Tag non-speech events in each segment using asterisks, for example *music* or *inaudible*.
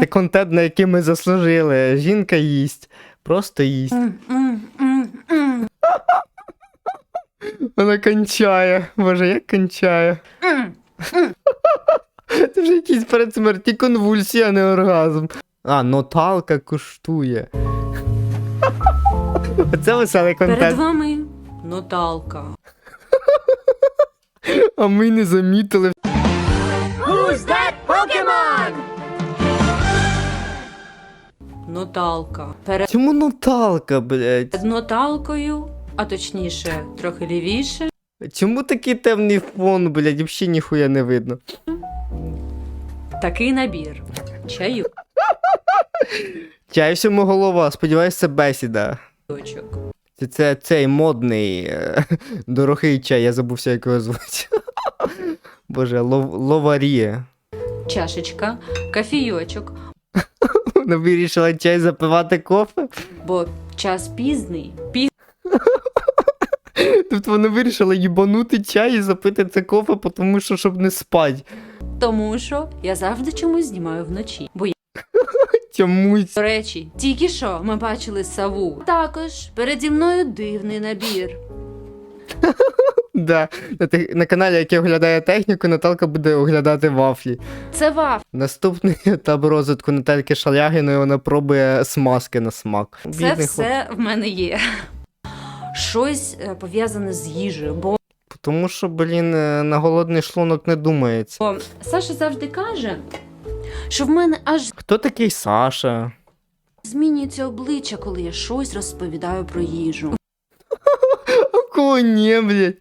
Це контент, на який ми заслужили. Жінка їсть. Просто їсть. Вона кончає. Боже, як кончає. Це вже якісь передсмертні конвульсії, а не оргазм. А, ноталка коштує. Оце веселий Перед контент. вами Наталка. А ми не замітили. Наталка. Перед Чому ноталка, блядь? Наталкою, а точніше, трохи лівіше, Чому такий темний фон, блядь, взагалі ніхуя не видно. такий набір. Чаю. Чай всьому голова, сподіваюся, це бесіда. Це, це цей модний е, *laughs* дорогий чай, я забувся, як його звуть. *laughs* Боже, лов, ловаріє. Чашечка, кофійочок, *laughs* Вона вирішила чай запивати кофе. бо час пізний. Піз... Тобто вона вирішила їбанути чай і запити це кофе, тому що щоб не спати. Тому що я завжди чомусь знімаю вночі. Бо я, Чомусь. до речі, тільки що ми бачили саву. Також переді мною дивний набір. Да. На, те- на каналі, який оглядає техніку, Наталка буде оглядати вафлі. Це ваф. Наступний етап розвитку Натальки Шалягіної вона пробує смазки на смак. Це Бідний все в мене є. Щось е, пов'язане з їжею, бо Тому що, блін, е, на голодний шлунок не думається. Саша завжди каже, що в мене аж Хто такий Саша? змінюється обличчя, коли я щось розповідаю про їжу. *laughs* Кого ні, блядь?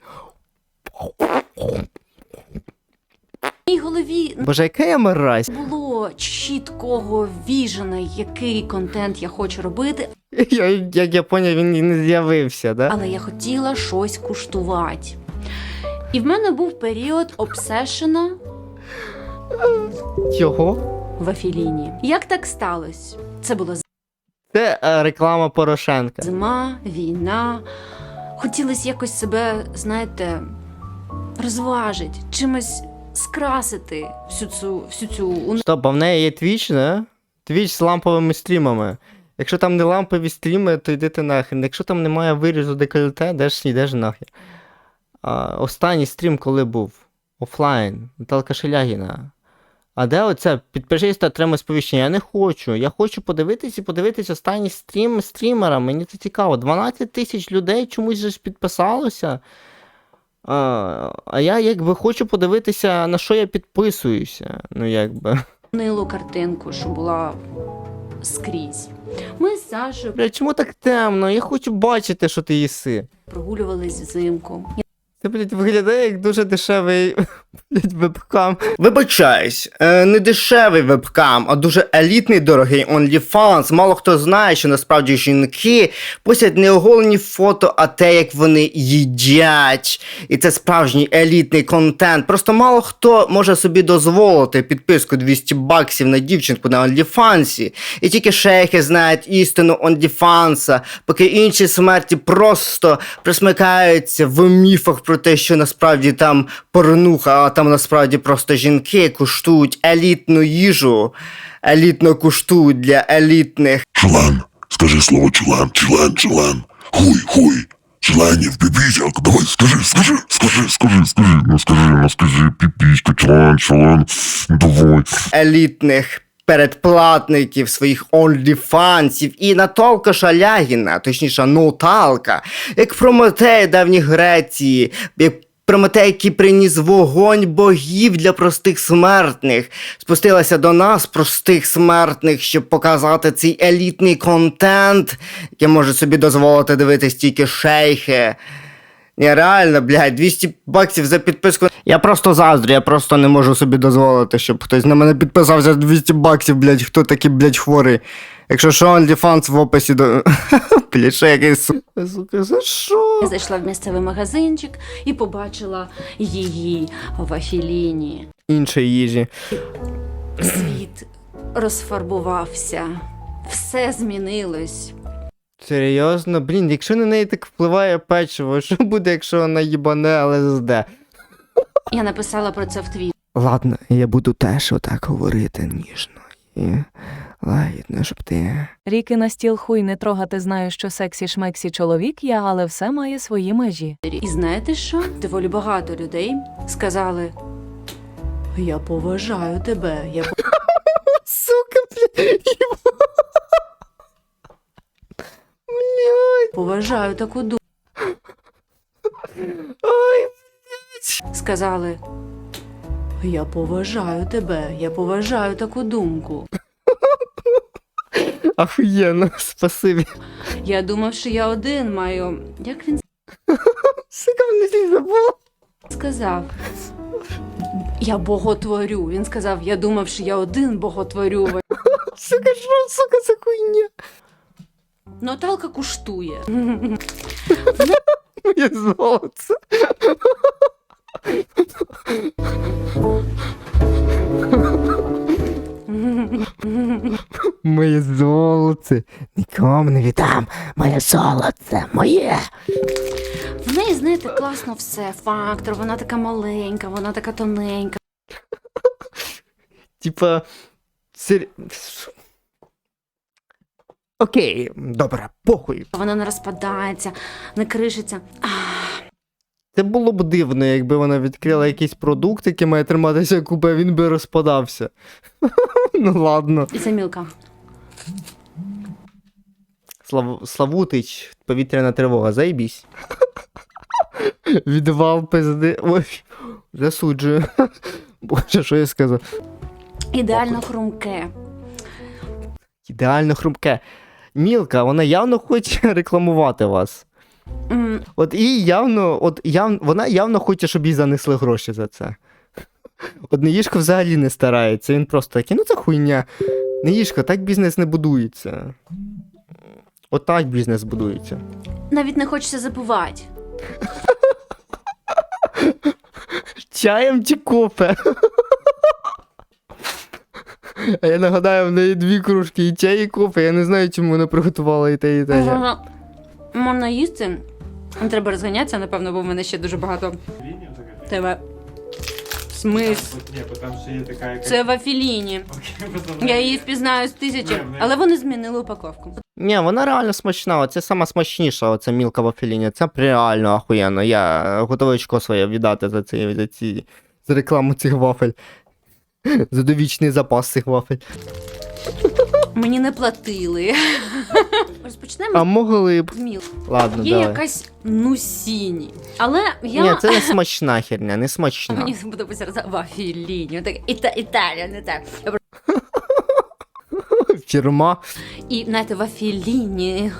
В моїй голові Боже, яка я мразь. не було чіткого віжена, який контент я хочу робити, Я, як я поняв, він і не з'явився, да? але я хотіла щось куштувати. І в мене був період обсешена Чого? в Афіліні. Як так сталося? Це була Це е, реклама Порошенка. зима, війна. Хотілося якось себе, знаєте, розважити, чимось скрасити всю цю всю цю Стоп, а в неї є твіч, не? Твіч з ламповими стрімами. Якщо там не лампові стріми, то йдите нахрен. Якщо там немає вирізу декольте, де ж йдеш нахер. Останній стрім коли був? Офлайн. Наталка Шелягіна. А де оце? Підпишись та отримай сповіщення. Я не хочу. Я хочу подивитись і подивитись останній стрім стрімера. Мені це цікаво. 12 тисяч людей чомусь же ж підписалося. А, а я якби хочу подивитися, на що я підписуюся. Ну, якби. унилу картинку, що була скрізь. Ми з Сашою Бля, чому так темно? Я хочу бачити, що ти їси. прогулювались взимку. Це, блядь, виглядає як дуже дешевий вебкам. Вибачаюсь, е, не дешевий вебкам, а дуже елітний дорогий OnlyFans. Мало хто знає, що насправді жінки постять не оголені фото, а те, як вони їдять. І це справжній елітний контент. Просто мало хто може собі дозволити підписку 200 баксів на дівчинку на OnlyFans. І тільки шейхи знають істину OnlyFans, поки інші смерті просто присмикаються в міфах про те, що насправді там порнуха, а там насправді просто жінки куштують елітну їжу, елітно куштують для елітних. Член. Скажи слово член, член, член. Хуй, хуй. Членів, піпісяк, давай, скажи, скажи, скажи, скажи, скажи, ну скажи, ну скажи, піпіська, член, член, давай. елітних передплатників, своїх онліфансів і Наталка Шалягіна, точніше, Ноталка, як Прометей давній Греції, як Прометей, який приніс вогонь богів для простих смертних, спустилася до нас, простих смертних, щоб показати цей елітний контент, який може собі дозволити дивитись тільки шейхи. Ні, реально, блядь, 200 баксів за підписку. Я просто заздрю, я просто не можу собі дозволити, щоб хтось на мене підписався 200 баксів, блядь, хто такий, блядь, хворий. Якщо що, OnlyFans в описі до. *laughs* Що якийсь сука, за що? Я зайшла в місцевий магазинчик і побачила її в Афіліні. Іншої їжі. Світ розфарбувався, все змінилось. Серйозно, блін, якщо на неї так впливає печиво, що буде, якщо вона їбане, зде? Я написала про це в твіт. Ладно, я буду теж отак говорити ніжно і лагідно, щоб ти. Ріки на стіл хуй не трогати знаю, що сексі шмексі чоловік я, але все має свої межі. І знаєте що? Доволі багато людей сказали: Я поважаю тебе, я *laughs* Сука, блядь. Блядь. поважаю таку думку. Ой, Сказали. Я поважаю тебе, я поважаю таку думку. Охуєнно, *laughs* спасибі. Я думав, що я один маю. Як він Сука, мене всіх забула. сказав? Я боготворю. Він сказав, я думав, що я один боготворю. Сука, що, сука, за хуйня? Наталка куштує. Моє золоце. Моє золоце. Нікому не віддам. Моє золоце, моє. В неї, знаєте, класно все. Фактор, вона така маленька, вона така тоненька. Типа. Сер... Окей, добре, похуй. Вона не розпадається, не кришиться. А, Це було б дивно, якби вона відкрила якийсь продукт, який має триматися купе, він би розпадався. *laughs* ну ладно. І це мілка. Слав... Славутич, повітряна тривога, заїбісь. Відвал пизди. Ой, засуджую. *laughs* Боже, що я сказав? Ідеально хрумке. Ідеально хрумке. Мілка, вона явно хоче *laughs* рекламувати вас. М, От і явно, от яв... вона явно хоче, щоб їй занесли гроші за це. От Неїшко взагалі не старається, він просто такий, ну це хуйня. Неїшко, так бізнес не будується. Отак бізнес будується. Навіть не хочеться забувати. Чаєм чи кофе? А я нагадаю, в неї дві кружки і чай, і кофе. Я не знаю, чому вона приготувала і те, і те. Можна, їсти. Треба розганятися, напевно, бо в мене ще дуже багато тебе. Смис. Це в афіліні. Я її впізнаю з тисячі, але вони змінили упаковку. Ні, вона реально смачна. Це сама смачніша, оця мілка вафеліні. Це реально охуєнно. Я готовий очко своє віддати за ці, за ці за рекламу цих вафель. *laughs* За довічний запас цих вафель. Мені не платили. Розпочнемо А могли б. міл. Ладно, Є давай. якась нусіні. Але я. Ні, це не смачна херня, не смачна. Мені подобається роз... в афіліні. Так, Іта... Італія, не так. Фірма *laughs* І знаєте, в афіліні.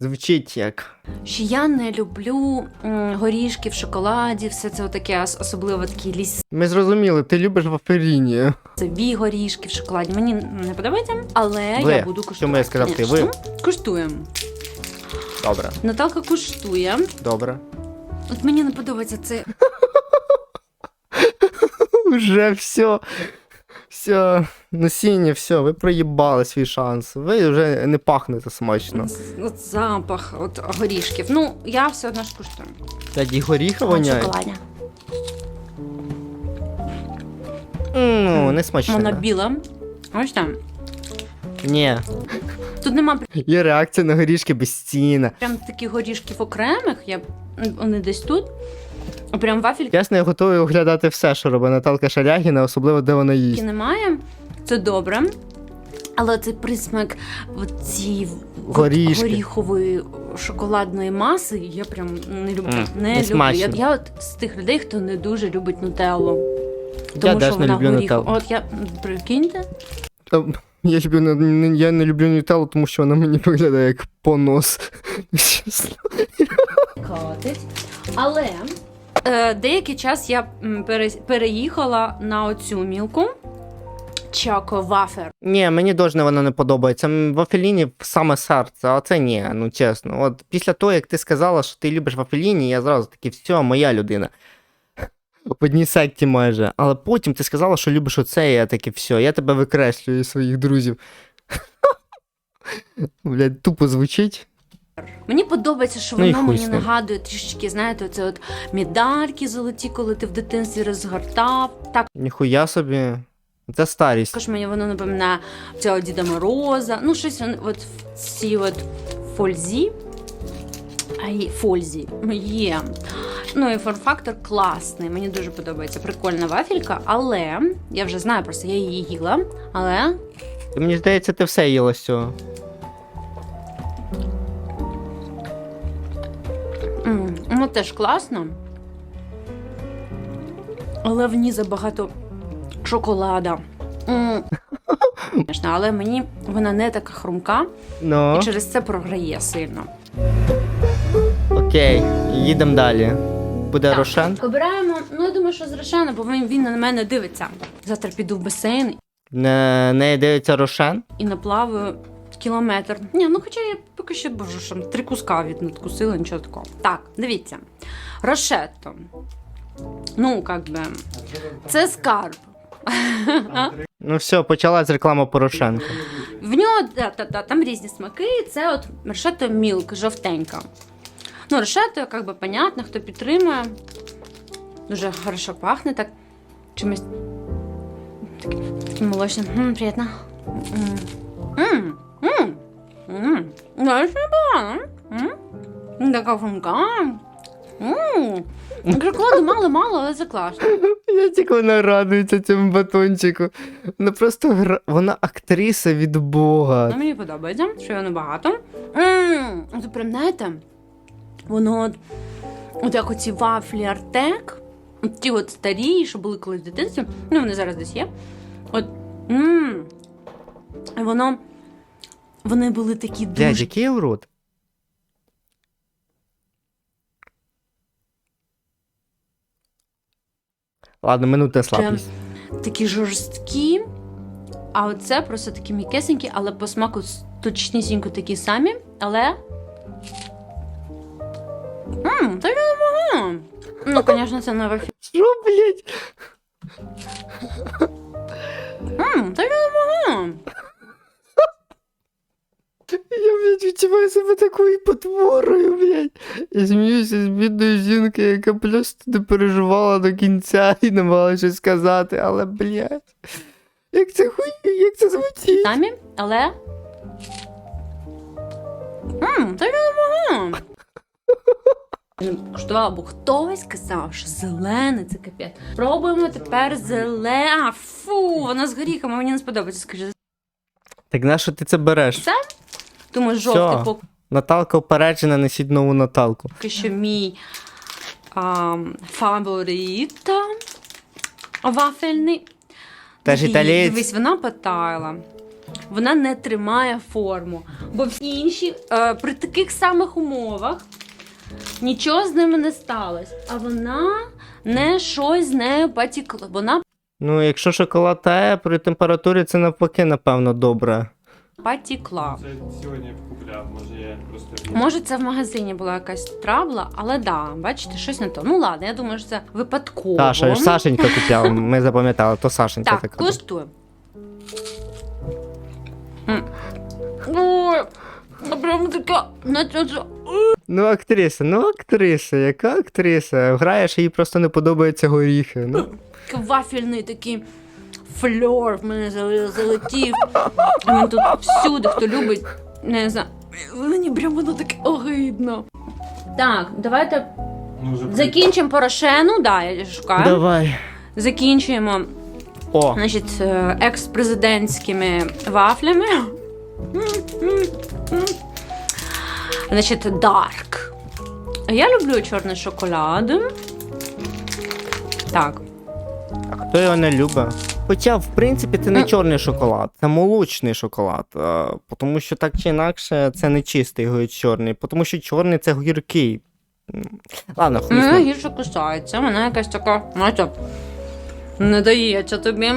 Звучить як. Що я не люблю м, горішки в шоколаді, все це отаке, ос- особливо такі Ми зрозуміли, ти любиш вафеліні. лісові горішки в шоколаді. Мені не подобається, але Ви. я буду куштувати. Чому я сказав ти? Ви? Куштуємо. Добре, Наталка куштує. добре. От мені не подобається це. *laughs* Уже все. Все, насіння, все, ви проїбали свій шанс. Ви вже не пахнете смачно. От запах от горішків. Ну, я все одно ж куштую. Тоді горіха воняє. шоколадня. Ну, не смачно. Вона біла. Ось там. Ні. Тут нема Є реакція на горішки безцінна. прям таких горішків окремих. Я... Вони десь тут. Прям вафельки Чесно, я готовий оглядати все, що робить Наталка Шарягіна, особливо де вона їсть. немає. Це добре. Але цей присмак цієї Горішки. горіхової шоколадної маси я прям не люблю. М, не не люблю. Я, я от з тих людей, хто не дуже любить нутеллу. Тому теж що не вона люблю горіхова. нутеллу. От я прикиньте. Та, Я, люблю, не- не- я не люблю нутеллу, тому що вона мені виглядає як понос. *laughs* Чесно. Катить. Але деякий час я пере, переїхала на оцю мілку. Чако Вафер. Ні, мені дуже вона не подобається. Вафеліні саме серце, а це ні, ну чесно. От після того, як ти сказала, що ти любиш Вафеліні, я зразу такий, все, моя людина. В одній секті майже. Але потім ти сказала, що любиш оце, і я такий, все, я тебе викреслюю своїх друзів. *laughs* Блядь, тупо звучить. Мені подобається, що Ну воно мені нагадує трішечки, знаєте, оце от медальки золоті, коли ти в дитинстві розгортав. Так Ніхуя собі. Це старість. також мені воно напоминає цього Діда Мороза. Ну, щось от в цій от фользі. А фользі є. Ну і форм-фактор класний. Мені дуже подобається. Прикольна вафелька, але я вже знаю просто, я її їла. Але Мені здається, ти все їла з цього. Воно теж класно. Але в ній забагато шоколада. *laughs* Але мені вона не така хрумка Ну, і через це програє сильно. окей, їдемо далі. Буде Так. Рошен? Обираємо, ну я думаю, що з Рошена, бо він, він на мене дивиться. Завтра піду в басейн Не, не дивиться Рошен? і наплаваю кілометр. Ні, ну хоча я поки що боже, що три куска від надкусила, нічого такого. Так, дивіться. Рошетто. Ну, як би, це скарб. *laughs* Ну все, почалась реклама Порошенка. В нього та, та, та, там різні смаки, це от решето мілк, жовтенька. Ну, решето, як би, понятно, хто підтримує. Дуже хорошо пахне так. Чимось таким, молочним. М, приємно. М, м, м, м. Знаєш, непогано. М. Така функа. М. Шоколаду мало-мало, але це класно. Я тільки вона радується цьому батончику. Вона просто гра... вона актриса від Бога. Ну, мені подобається, що його небагато. Мм, Це прям знаєте, воно от, от як оці вафлі Артек, от ті от старі, що були колись в дитинстві, ну вони зараз десь є. От мм, і воно. Вони були такі Блядь, дуже який я урод. Ладно, минутна слабкість. такі жорсткі, а оце просто такі м'якесенькі, але по смаку точнісінько такі самі, але. Ммм, це непогано. Ну, *laughs* звісно, це не вафлі. Що, блядь? Ммм, це непогано. Я, блядь, відчуваю себе такою потворою, блядь. Я сміюся з бідної жінки, яка просто не переживала до кінця і не могла щось сказати, але, блядь. Як це хуй, як це звучить? Самі, але. Ммм, це непогано. Куштувала, бо хтось казав, що зелене це капець. Пробуємо тепер зелене. А, фу, воно з горіхами, мені не сподобається, скажи. Так на що ти це береш? Це? Тому жовтий Всьо. поки Наталка опереджена, несіть нову Наталку. що мій а, фаворит вафельний. Теж італієць. Дивись, вона потаяла. Вона не тримає форму. Бо всі інші е, при таких самих умовах нічого з ними не сталося. А вона не щось з нею потікло. Вона Ну, якщо шоколад тає при температурі, це навпаки, напевно, добре. Потікла. Це сьогодні я купляв, може я просто. Може, це в магазині була якась трабла, але да, бачите, щось не то. Ну ладно, я думаю, що це випадково. Саша, Сашенька купляла, ми запам'ятали, то Сашенька Так, така. коштує. М. Ой, а прям така, Ну, актриса, ну актриса, яка актриса? Граєш, їй просто не подобаються горіхи. Ну, такий вафельний такий фльор в мене залетів. Він тут всюди, хто любить, не знаю. Мені прям воно таке огидно. Так, давайте Ну, закінчимо порошену. Да, я шукаю. давай. Закінчуємо О, значить, е, екс-президентськими вафлями. Значить, Dark. Я люблю чорний шоколад. Так. а хто його не любить? Хоча, в принципі, це не Ну. чорний шоколад, це молочний шоколад. е, Тому що так чи інакше, це не чистий го- чорний, тому що чорний це гіркий. Ладно, Вона гірше кусається, вона якась така, знаєте, не дається тобі.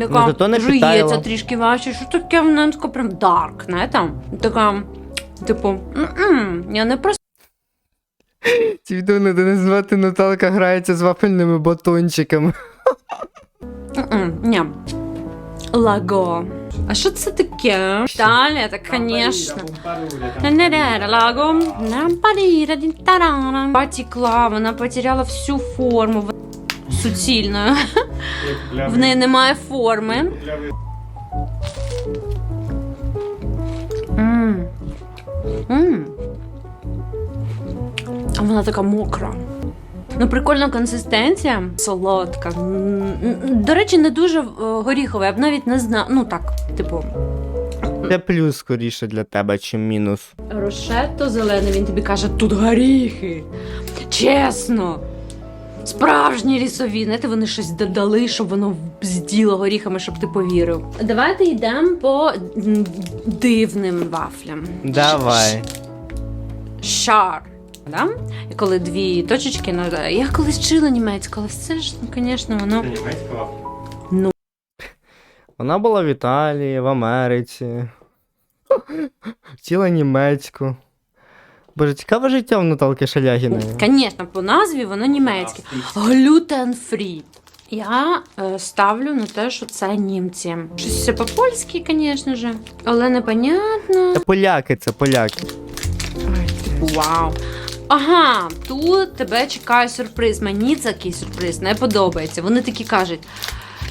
Така не жується трішки важче, що таке вона така прям дарк, знаєте? Така, типу, я не просто Ці відео не назвати Наталка грається з вафельними батончиками. ні. Лаго. А що це таке? Італія, так, звісно. Потекла, вона потеряла всю форму. Суцільною. В неї немає форми. М. М. А вона така мокра. Ну, прикольна консистенція, солодка. До речі, не дуже е, горіхова, я б навіть не знала. Ну так, типу, Це плюс скоріше для тебе, чим мінус. Рошетто зелене, він тобі каже, тут горіхи. Чесно. Справжні лісові. Знаєте, вони щось додали, щоб воно бзділо горіхами, щоб ти повірив. Давайте йдемо по дивним вафлям. Давай. Шар. Да? І коли дві точечки, ну, да. я колись вчила німецьку, але все ж, ну, звісно, воно. Це німецька вафля. Вона була в Італії, в Америці. Вчила німецьку. Боже, цікаве життя в Наталки Шалягіної. Звісно, по назві воно німецьке. Глютен фрі. Я е, ставлю на те, що це німці. Щось все по-польськи, звісно ж, але непонятно. Це поляки, це поляки. Вау. Ага, тут тебе чекає сюрприз. Мені такий сюрприз не подобається. Вони такі кажуть: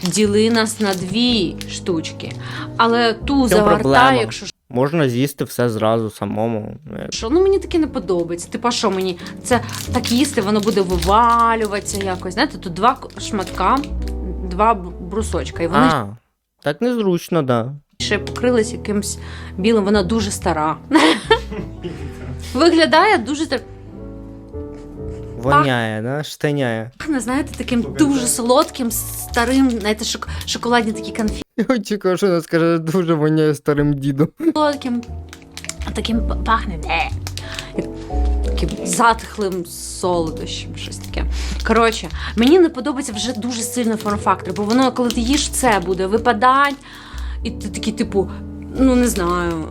діли нас на дві штучки. Але ту завертай, проблема? якщо Можна з'їсти все зразу самому. що. Ну мені таке не подобається. Типу, а що мені це так їсти, воно буде вивалюватися якось. Знаєте, тут два шматка, два брусочка, і вони А, так незручно, да. ще покрились якимсь білим, вона дуже стара. *laughs* Виглядає дуже так. Воняє, да? Штаняє. Пахне, знаєте, таким дуже солодким, старим, знаєте, шок- шоколадні такі конфети. Я очікував, що вона скаже, дуже воняє старим дідом. Солодким, таким п- пахне. Е. Таким затхлим солодощем, щось таке. Коротше, мені не подобається вже дуже сильно форм-фактор, бо воно, коли ти їш це, буде випадати, і ти такий, типу, ну не знаю,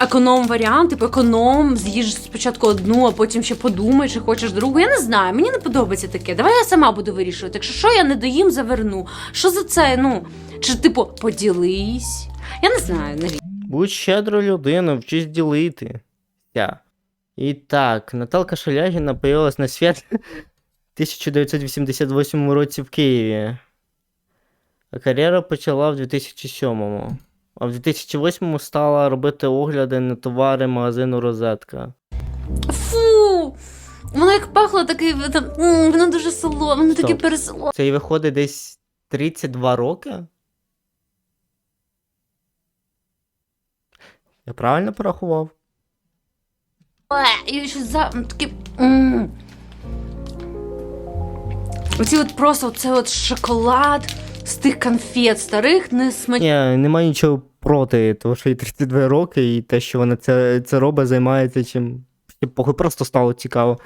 економ варіант, типу економ, з'їж спочатку одну, а потім ще подумай, чи хочеш другу. Я не знаю, мені не подобається таке. Давай я сама буду вирішувати. Якщо що, я не доїм, заверну. Що за це? Ну, чи типу, поділись? Я не знаю. Будь щедро людина, вчись ділити. Я. І так, Наталка Шалягіна появилась на світ в 1988 році в Києві. А кар'єра почала в 2007-му. А в 2008-му стала робити огляди на товари магазину Розетка. Фу! Воно як пахло, таке, там, м, воно дуже соло, воно таке Стоп. пересоло. Це і виходить десь 32 роки? Я правильно порахував? І ще за м, таке. м. Оці от просто оце от шоколад з тих конфет старих не смачних. Ні, немає нічого проти, того, що їй 32 роки, і те, що вона це, це робить, займається чим. Похуй, просто стало цікаво.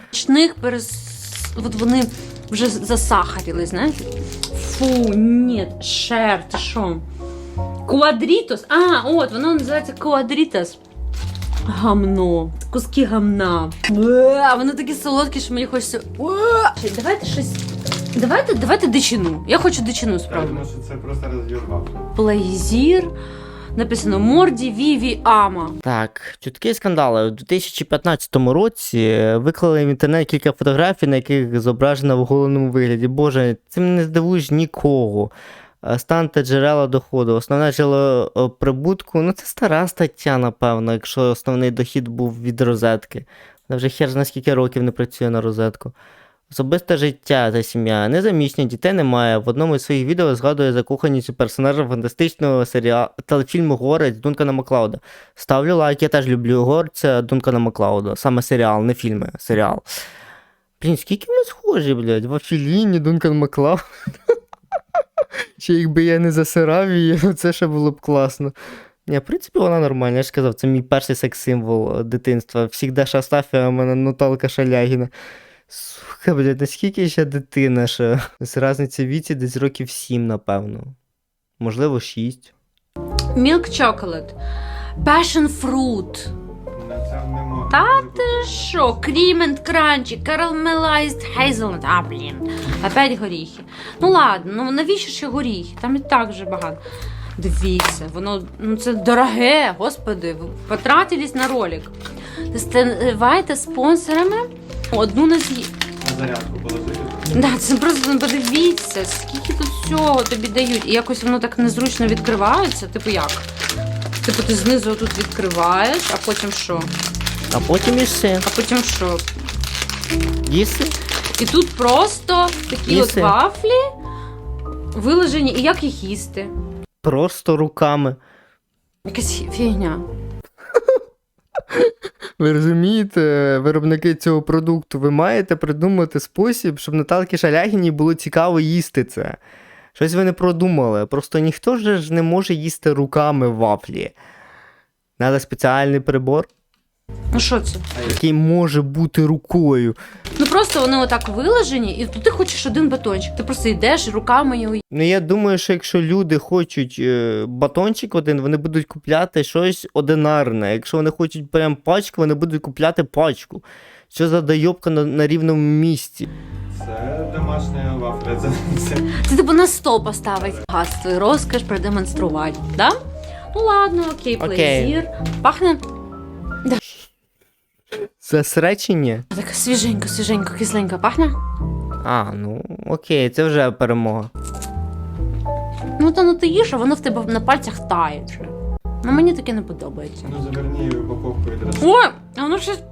перес... От вони вже засахарили, знаєте? Фу, ні, шер, ти що? Квадрітос? А, от, воно називається квадрітос. Гамно. Куски гамна. Бе, воно таке солодке, що мені хочеться. Бе. Давайте щось. Давайте, давайте дичину. Я хочу дичину Я спробувати. думаю, що це просто роз'єр вафля. Плейзір. Написано Морді Віві Ама. Так, чутки скандали. У 2015 році виклали в інтернет кілька фотографій, на яких зображена в оголеному вигляді. Боже, цим не здивуєш нікого. Е, Стан та джерела доходу. Основне джерело е, прибутку, ну це стара стаття, напевно, якщо основний дохід був від розетки. Вона вже хер зна скільки років не працює на розетку. Особисте життя та сім'я. Незаміжня, дітей немає. В одному із своїх відео згадує закоханість персонажа фантастичного серіалу телефільму Горець Дункана Маклауда. Ставлю лайк, я теж люблю горця Дункана Маклауда. Саме серіал, не фільми, серіал. Блін, скільки ми схожі, блядь, Вафіліні, Дункан Маклауд. *laughs* Ще якби я не засирав її, це ще було б класно. Ні, в принципі, вона нормальна, я ж казав, це мій перший секс-символ дитинства. Всігда Шастафія, в мене Наталка Шалягіна. Сука, блядь, наскільки ще дитина ще? З разниця віці десь років 7, напевно. Можливо, 6. Milk Chocolate. Passion Fruit. Та ти що? Cream and Crunchy, Caramelized Hazelnut. А, блін. Опять горіхи. Ну ладно, ну навіщо ще горіхи? Там і так вже багато. Дивіться, воно ну це дороге, господи, ви потратились на ролик. Ставайте спонсорами одну на з'ї... На зарядку положити. Да, це просто ну, подивіться, скільки тут всього тобі дають. І якось воно так незручно відкривається. Типу як? Типу ти знизу тут відкриваєш, а потім що? А потім і все. А потім що? Їси? І тут просто такі от вафлі вилежені, і як їх їсти? Просто руками. Якась фігня. *laughs* Ви розумієте, виробники цього продукту, ви маєте придумати спосіб, щоб Наталки Шалягіні було цікаво їсти це. Щось ви не продумали. Просто ніхто ж не може їсти руками вафлі. Надо спеціальний прибор, Ну що це? який може бути рукою. Ну просто вони отак вилежені, і тут ти хочеш один батончик. Ти просто йдеш і руками його. Ну я думаю, що якщо люди хочуть е, батончик один, вони будуть купляти щось одинарне. Якщо вони хочуть прям пачку, вони будуть купляти пачку. Що за дойобка на, на рівному місці? Це домашня вафля. Це, це Це типу на стол поставить. Багатство і розкаш продемонструвати, да? Ну ладно, окей, Окей. плезір. Пахне Засречення? так свіженько, свіженько, кисленько пахне. А, ну окей, це вже перемога. Ну то ну ти їш, а воно в тебе на пальцях тає. вже. Ну мені таке не подобається. ну заверні упаковку відразу. Ой, а воно щось.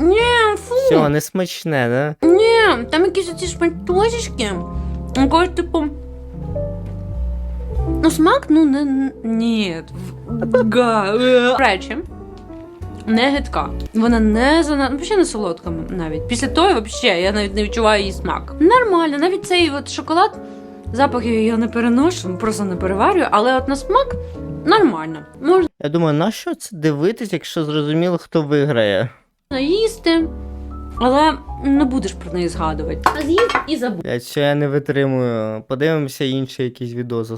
Ні, фу. Все, не смачне, да? Ні, там якісь оці шматочки. Якось, типу. Ну, смак, ну, не. Ні. Га. *laughs* Речі. Не гидка. Вона не зана... ну, взагалі не солодка навіть. Після того, взагалі, я навіть не відчуваю її смак. Нормально, навіть цей от шоколад, запах я не переношу, просто не переварюю, але от на смак нормально. Можна Я думаю, на що це дивитись, якщо зрозуміло, хто виграє? їсти, але не будеш про неї згадувати. А з'їв і забув. Блять, що я не витримую. Подивимося інший якийсь відос.